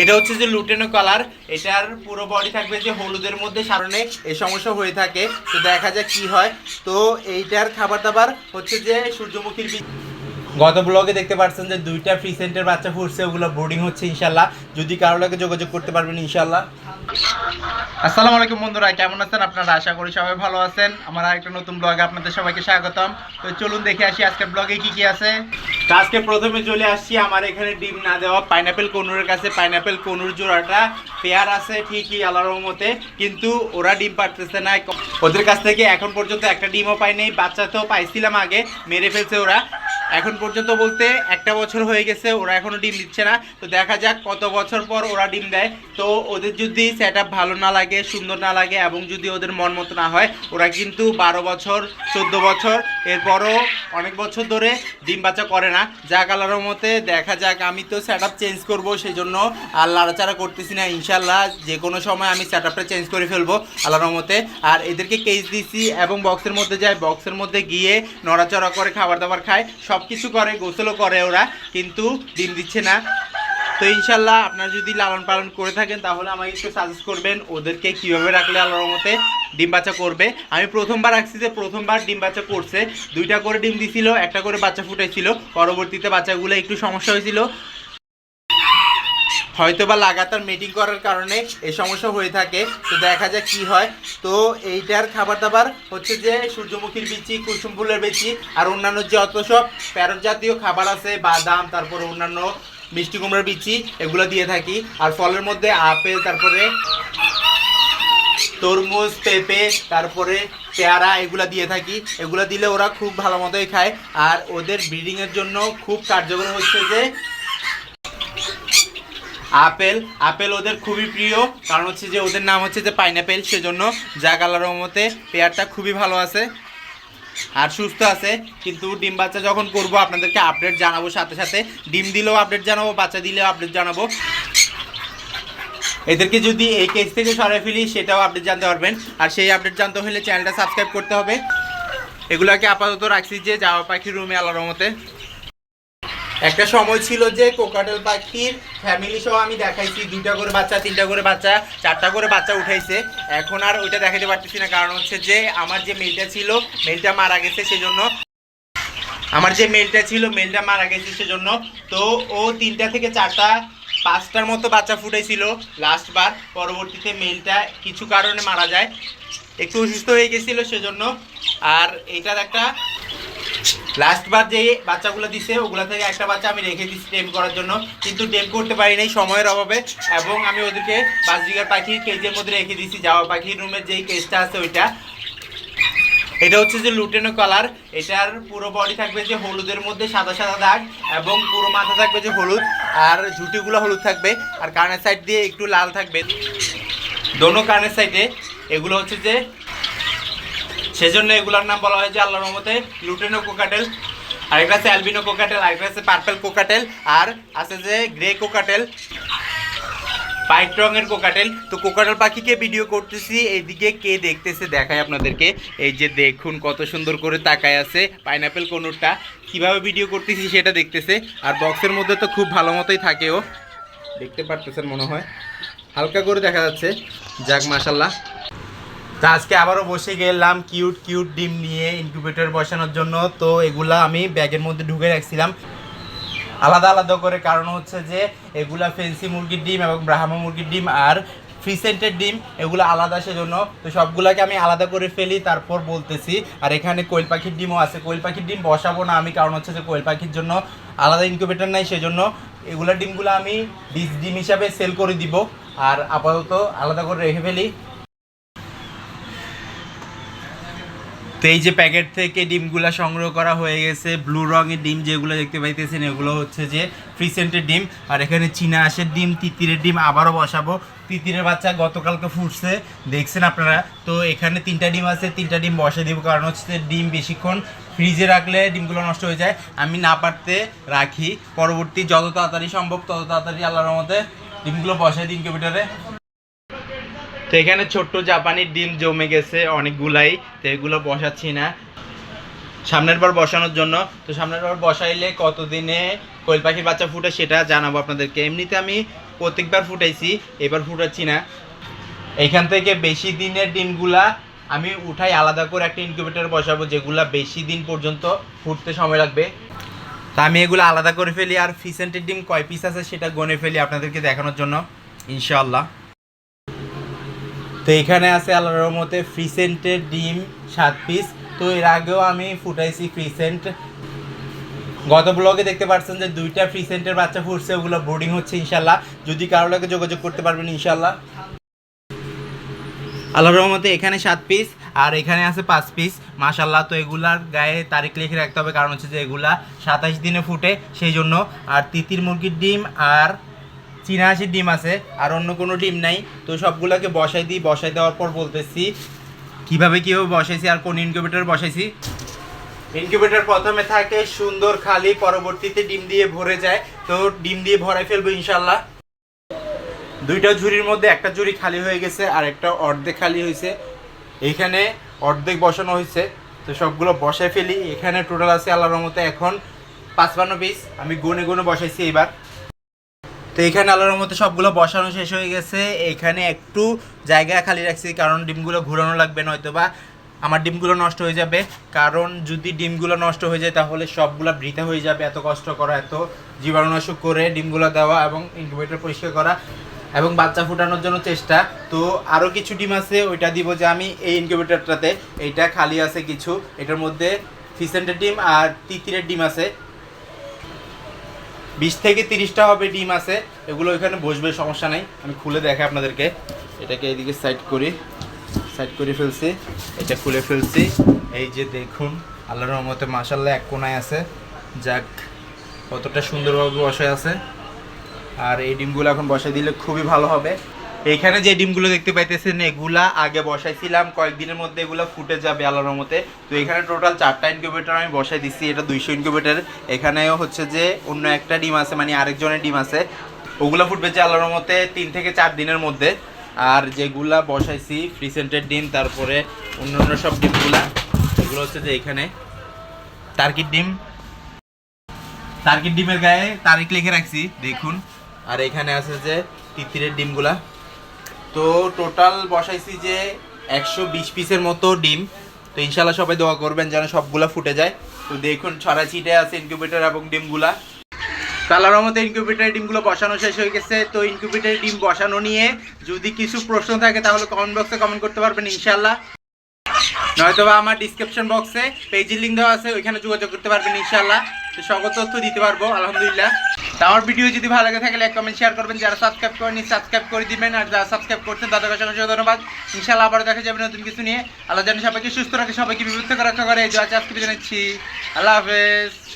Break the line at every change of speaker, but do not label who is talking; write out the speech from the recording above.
এটা হচ্ছে যে লুটেনো কালার এটার পুরো বডি থাকবে যে হলুদের মধ্যে সারণে এই সমস্যা হয়ে থাকে। তো দেখা যাক কি হয়। তো এইটার খাবার দাবার হচ্ছে যে সূর্যমুখীর বীজ গত ব্লগে দেখতে পাচ্ছেন যে দুইটা ফ্রি সেন্টের বাচ্চা ফুটছে ওগুলো বোর্ডিং হচ্ছে ইনশাল্লাহ। যদি কারও লাগে যোগাযোগ করতে পারবেন ইনশাল্লাহ। আসসালামু আলাইকুম বন্ধুরা কেমন আছেন আপনারা? আশা করি সবাই ভালো আছেন। আমার আরেকটা নতুন ব্লগে আপনাদের সবাইকে স্বাগতম। তো চলুন দেখে আসি আজকের ব্লগে কি কি আছে। তো আজকে প্রথমে চলে আসছি আমার এখানে ডিম না দেওয়া পাইনাপেল কনুরের কাছে। পাইনাপেল কনুর জোড়াটা পেয়ার আছে ঠিকই আল্লাহর রহমতে কিন্তু ওরা ডিম পারতেছে না। ওদের কাছ থেকে এখন পর্যন্ত একটা ডিমও পাইনি বাচ্চা তো পাইছিলাম আগে মেরে ফেলছে ওরা। এখন পর্যন্ত বলতে একটা বছর হয়ে গেছে, ওরা এখনও ডিম দিচ্ছে না। তো দেখা যাক কত বছর পর ওরা ডিম দেয়। তো ওদের যদি সেট ভালো না লাগে, সুন্দর না লাগে এবং যদি ওদের মন মতো না হয়, ওরা কিন্তু বারো বছর, চোদ্দ বছর, এরপরও অনেক বছর ধরে ডিম বাচ্চা করে না। যা কালারের মতে দেখা যাক, আমি তো সেট চেঞ্জ করব সেই জন্য আর লাড়াচাড়া করতেছি না ইনশাল্লাহ যে কোনো সময় আমি সেট চেঞ্জ করে ফেলব, আল্লাহর মতে আর এদেরকে কেস দিছি এবং বক্সের মধ্যে যায় বক্সের মধ্যে গিয়ে নড়াচড়া করে খাবার দাবার খায় সব কিছু করে, গোসলও করে ওরা, কিন্তু ডিম দিচ্ছে না। তো ইনশাল্লাহ আপনারা যদি লালন পালন করে থাকেন, তাহলে আমাকে একটু সাজেস্ট করবেন ওদেরকে কীভাবে রাখলে আল্লাহর মতে ডিম বাচ্চা করবে। আমি প্রথমবার রাখছি যে প্রথমবার ডিম বাচ্চা করছে। দুইটা করে ডিম দিছিল, একটা করে বাচ্চা ফুটেছিল পরবর্তীতে বাচ্চাগুলো একটু সমস্যা হয়েছিল। হয়তো বা লাগাতার মিটিং করার কারণে এই সমস্যা হয়ে থাকে। তো দেখা যাক কি হয়। তো এইটার খাবার দাবার হচ্ছে যে সূর্যমুখীর বিচি, কুসুম ফুলের বিচি আর অন্যান্য যত সব প্যারট জাতীয় খাবার আছে, বাদাম, তারপরে অন্যান্য মিষ্টি কুমড়োর বিচি, এগুলো দিয়ে থাকি। আর ফলের মধ্যে আপেল, তারপরে তরমুজ, পেঁপে, তারপরে পেয়ারা এগুলা দিয়ে থাকি। এগুলা দিলে ওরা খুব ভালো মতোই খায়। আর ওদের ব্রিডিংয়ের জন্য খুব কার্যকর হচ্ছে যে আপেল আপেল ওদের খুবই প্রিয়, কারণ হচ্ছে যে ওদের নাম হচ্ছে যে পাইনাপেল, সেজন্য যা কালার মতে পেয়ারটা খুবই ভালো আছে। আর সুস্থ আছে, কিন্তু ডিম বাচ্চা যখন করব, আপনাদেরকে আপডেট জানাব সাথে সাথে। ডিম দিলেও আপডেট জানাব, বাচ্চা দিলেও আপডেট জানাব। এদেরকে যদি এই কেস থেকে সরাই ফেলি, সেটাও আপডেট জানতে পারবেন। আর সেই আপডেট জানতে হলে চ্যানেলটা সাবস্ক্রাইব করতে হবে। এগুলোকে আপাতত রাখছি যে যাওয়া পাখির রুমে আল্লাহর মতে একটা সময় ছিল যে কোকাটেল পাখির ফ্যামিলি সহ আমি দেখাইছি, দুইটা করে বাচ্চা, তিনটা করে বাচ্চা, চারটা করে বাচ্চা উঠাইছে। এখন আর ওইটা দেখাতে পারতেছি না, কারণ হচ্ছে যে আমার যে মেলটা ছিল মেলটা মারা গেছে সেজন্য। আমার যে মেলটা ছিল মেলটা মারা গেছে সেজন্য। তো ও তিনটা থেকে চারটা, পাঁচটার মতো বাচ্চা ফুটাইছিল লাস্টবার পরবর্তীতে মেলটা কিছু কারণে মারা যায়। একটু অসুস্থ হয়ে গেছিল সেজন্য। আর এইটার একটা লাস্ট বার যে বাচ্চাগুলো দিছে, ওগুলা থেকে একটা বাচ্চা আমি রেখে দিচ্ছি টেম করার জন্য। কিন্তু টেম করতে পারি নাই, সময়ের অভাবে। এবং আমি ওদেরকে বাজরিগার পাখির কেজের মধ্যে রেখে দিচ্ছি যাওয়া পাখির রুমের যেই কেজটা আছে ওইটা। এটা হচ্ছে যে লুটেনো কালার এটার পুরো বডি থাকবে যে হলুদের মধ্যে সাদা সাদা দাগ, এবং পুরো মাথা থাকবে যে হলুদ, আর ঝুটিগুলো হলুদ থাকবে, আর কানের সাইড দিয়ে একটু লাল থাকবে। দোনো কানের সাইডে এগুলো হচ্ছে যে সেজন্য এগুলোর নাম বলা হয় যে আল্লাহর রহমতে লুটেনো কোকাটেল, আরেকটা আছে অ্যালবিনো কোকাটেল, আরেকটা আছে পার্পেল কোকাটেল, আর আছে যে গ্রে কোকাটেল পাইট রঙের কোকাটেল। তো কোকাটেল পাখিকে ভিডিও করতেছি, এইদিকে কে দেখতেছে দেখায় আপনাদেরকে। এই যে দেখুন কত সুন্দর করে তাকায় আছে পাইনাপেল কোনুরটা। কীভাবে ভিডিও করতেছি সেটা দেখতেছে, আর বক্সের মধ্যে তো খুব ভালো মতোই থাকে ও দেখতে পারতেছেন মনে হয়। হালকা করে দেখা যাচ্ছে। যাক মাশাল্লাহ তা আজকে আবারও বসে গেলাম কিউট কিউট ডিম নিয়ে ইনকিউবেটর বসানোর জন্য। তো এগুলা আমি ব্যাগের মধ্যে ঢুকে রাখছিলাম। আলাদা আলাদা করে কারণ হচ্ছে যে এগুলা ফেন্সি মুরগির ডিম এবং ব্রাহ্মা মুরগির ডিম আর ফ্রিসেন্টের ডিম, এগুলো আলাদা সেজন্য। তো সবগুলাকে আমি আলাদা করে ফেলি, তারপর বলতেছি। আর এখানে কোয়েল পাখির ডিমও আছে। কোয়েল পাখির ডিম বসাবো না আমি, কারণ হচ্ছে যে কোয়েল পাখির জন্য আলাদা ইনকিউবেটর নাই, সেজন্য এগুলা ডিমগুলো আমি ডিস ডিম হিসাবে সেল করে দিব। আর আপাতত আলাদা করে রেখে ফেলি। তো এই যে প্যাকেট থেকে ডিমগুলো সংগ্রহ করা হয়ে গেছে, ব্লু রঙের ডিম যেগুলো দেখতে পাইতেছেন, এগুলো হচ্ছে যে ফ্রিসেন্টের ডিম। আর এখানে চীনা হাঁসের ডিম, তিতিরের ডিম আবারও বসাবো। তিতিরের বাচ্চা গতকালকে ফুটছে, দেখছেন আপনারা? তো এখানে তিনটা ডিম আছে, তিনটা ডিম বসে দিব, কারণ হচ্ছে ডিম বেশিক্ষণ ফ্রিজে রাখলে ডিমগুলো নষ্ট হয়ে যায়। আমি না পারতে রাখি। পরবর্তী যত তাড়াতাড়ি সম্ভব, তত তাড়াতাড়ি আল্লাহর মধ্যে ডিমগুলো বসাই দিন কম্পিউটারে তো এখানে ছোট্ট জাপানির ডিম জমে গেছে অনেকগুলাই, তো এগুলো বসাচ্ছি না। সামনের বার বসানোর জন্য। তো সামনের বার বসাইলে কতদিনে কোয়েল পাখির বাচ্চা ফুটে সেটা জানাব আপনাদেরকে। এমনিতে আমি প্রত্যেকবার ফুটাইছি, এবার ফুটাচ্ছি না। এখান থেকে বেশি দিনের ডিমগুলা আমি উঠাই আলাদা করে একটা ইনকিউবেটর বসাবো, যেগুলা বেশি দিন পর্যন্ত ফুটতে সময় লাগবে। তা আমি এগুলো আলাদা করে ফেলি, আর ফিসেন্টের ডিম কয় পিস আছে সেটা গনে ফেলি আপনাদেরকে দেখানোর জন্য, ইনশাআল্লাহ। তো এখানে আছে আল্লাহর রহমতে ফ্রিসেন্টের ডিম সাত পিস তো এর আগেও আমি ফুটাইছি ফ্রিসেন্ট গত ব্লগে দেখতে পাচ্ছেন যে দুইটা ফ্রিসেন্টের বাচ্চা ফুটছে, ওগুলো বোর্ডিং হচ্ছে ইনশাল্লাহ যদি কারও লাগে যোগাযোগ করতে পারবেন ইনশাল্লাহ আল্লাহর রহমতে এখানে সাত পিস আর এখানে আছে পাঁচ পিস মাশাল্লাহ তো এগুলার গায়ে তারিখ লিখে রাখতে হবে, কারণ হচ্ছে যে এগুলা সাতাশ দিনে ফুটে, সেই জন্য। আর তিতির মুরগির ডিম আর চীনা হাঁসির ডিম আছে, আর অন্য কোনো ডিম নাই। তো সবগুলোকে বসাই দিই, বসাই দেওয়ার পর বলতেছি, কীভাবে কীভাবে বসাইছি আর কোন ইনকিউবেটর বসাইছি? ইনকিউবেটর প্রথমে থাকে সুন্দর খালি, পরবর্তীতে ডিম দিয়ে ভরে যায়। তো ডিম দিয়ে ভরাই ফেলব ইনশাল্লাহ দুইটা ঝুড়ির মধ্যে একটা ঝুড়ি খালি হয়ে গেছে, আর একটা অর্ধেক খালি হয়েছে। এইখানে অর্ধেক বসানো হয়েছে। তো সবগুলো বসায় ফেলি। এখানে টোটাল আছে আল্লাহর মতো এখন পাঁচ পাঁচপান্ন পিস আমি গুনে গুনে বসাইছি এবার তো এখানে আল্লাহর মতো সবগুলো বসানো শেষ হয়ে গেছে। এখানে একটু জায়গা খালি রাখছি, কারণ ডিমগুলো ঘুরানো লাগবে নয়তো বা আমার ডিমগুলো নষ্ট হয়ে যাবে। কারণ যদি ডিমগুলো নষ্ট হয়ে যায়, তাহলে সবগুলো বৃথা হয়ে যাবে এত কষ্ট করা, এত জীবাণুনাশক করে ডিমগুলো দেওয়া এবং ইনকিউবেটর পরিষ্কার করা এবং বাচ্চা ফুটানোর জন্য চেষ্টা। তো আরও কিছু ডিম আছে, ওইটা দিব যে আমি এই ইনকিউবেটরটাতে এইটা খালি আছে কিছু, এটার মধ্যে ফিসেন্টের ডিম আর তিতিরের ডিম আছে। বিশ থেকে তিরিশটা হবে ডিম আছে, এগুলো ওইখানে বসবে, সমস্যা নাই। আমি খুলে দেখে আপনাদেরকে। এটাকে এইদিকে সাইড করি সাইড করে ফেলছি, এটা খুলে ফেলছি। এই যে দেখুন আল্লাহ রহমতে মাসাল্লাহ এক কোনায় আছে। যাক, কতটা সুন্দরভাবে বসে আছে। আর এই ডিমগুলো এখন বসে দিলে খুবই ভালো হবে। এইখানে যে ডিমগুলো দেখতে পাইতেছেন, এগুলা আগে বসাইছিলাম, কয়েকদিনের মধ্যে এগুলো ফুটে যাবে আল্লাহর মতে তো এখানে টোটাল চারটা ইনকিউবেটর আমি বসাই দিচ্ছি এটা দুইশো ইনকিউবেটর এখানেও হচ্ছে যে অন্য একটা ডিম আছে মানে আরেকজনের ডিম আছে। ওগুলো ফুটবে যে আল্লাহর মতে তিন থেকে চার দিনের মধ্যে। আর যেগুলা বসাইছি ফ্রিসেন্টের ডিম, তারপরে অন্য অন্য সব ডিমগুলা, এগুলো হচ্ছে যে এখানে। টার্কির ডিম। টার্কির ডিমের গায়ে তারিখ লিখে রাখছি, দেখুন। আর এখানে আছে যে তিতিরের ডিমগুলা। তো টোটাল বসাইছি যে একশো বিশ পিসের মতো ডিম। তো ইনশাল্লাহ সবাই দোয়া করবেন যেন সবগুলা ফুটে যায়। তো দেখুন, ছড়া ছিটে আছে ইনকিউবেটর এবং ডিমগুলা। কালার মতো ইনকিউবেটারের ডিমগুলো বসানো শেষ হয়ে গেছে। তো ইনকিউবেটারের ডিম বসানো নিয়ে যদি কিছু প্রশ্ন থাকে তাহলে কমেন্ট বক্সে কমেন্ট করতে পারবেন ইনশাল্লাহ। নয়তো বা আমার ডিসক্রিপশন বক্সে পেজের লিঙ্ক দেওয়া আছে, ওইখানে যোগাযোগ করতে পারবেন ইনশাল্লাহ। তো সকল তথ্য দিতে পারব, আলহামদুলিল্লাহ। আমার ভিডিও যদি ভালো লাগে থাকে লাইক কমেন্ট শেয়ার করবেন। যারা সাবস্ক্রাইব করেনি সাবস্ক্রাইব করে দিবেন। আর যারা সাবস্ক্রাইব করছেন, তাদের কাছে অসংখ্য ধন্যবাদ। ইনশাল্লাহ আবার দেখা যাবে নতুন কিছু নিয়ে। আল্লাহ যেন সবাইকে সুস্থ রাখে, সবাইকে বিভক্ত রক্ষা করে। এই আজকে জানাচ্ছি আল্লাহ হাফেজ।